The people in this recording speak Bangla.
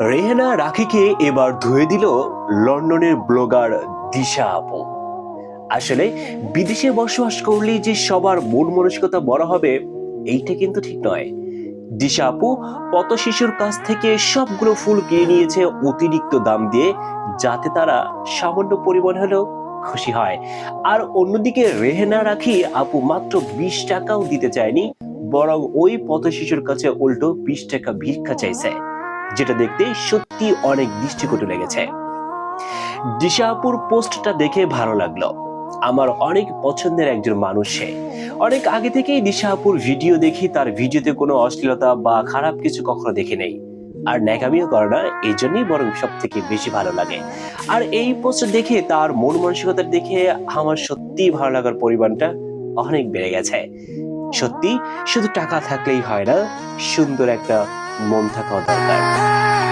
রেহানা রাখিকে এবার ধুয়ে দিল লন্ডনের ব্লগার দিশা আপু। আসলে বিদেশে বসবাস করলেই যে সবার মন মানসিকতা বড় হবে, এইটা কিন্তু ঠিক নয়। দিশা আপু পত শিশুর কাছ থেকে সবগুলো ফুল কিনে নিয়েছে অতিরিক্ত দাম দিয়ে, যাতে তারা সামান্য পরিমাণ হলেও খুশি হয়। আর অন্যদিকে রেহেনা রাখি আপু মাত্র বিশ টাকাও দিতে চায়নি, বরং ওই পথ শিশুর কাছে উল্টো বিশ টাকা ভিক্ষা চাইছে। যেটা দেখতে সত্যি অনেক দৃষ্টিকটু লেগেছে। দিশা আপুর পোস্টটা দেখে ভালো লাগল। আমার অনেক পছন্দের একজন মানুষ অনেক আগে থেকেই দিশা আপুর ভিডিও দেখি, তার ভিডিওতে কোনো অশ্লীলতা বা খারাপ কিছু কখনো দেখে নেই। আর ন্যাকামিও করে না, এই জন্যই বরং সব থেকে বেশি ভালো লাগে। আর এই পোস্ট দেখে তার মন মানসিকতা দেখে আমার সত্যি ভালো লাগার পরিমাণটা অনেক বেড়ে গেছে। সত্যি, শুধু টাকা থাকলেই হয় না, সুন্দর একটা মম থাকাও দরকার।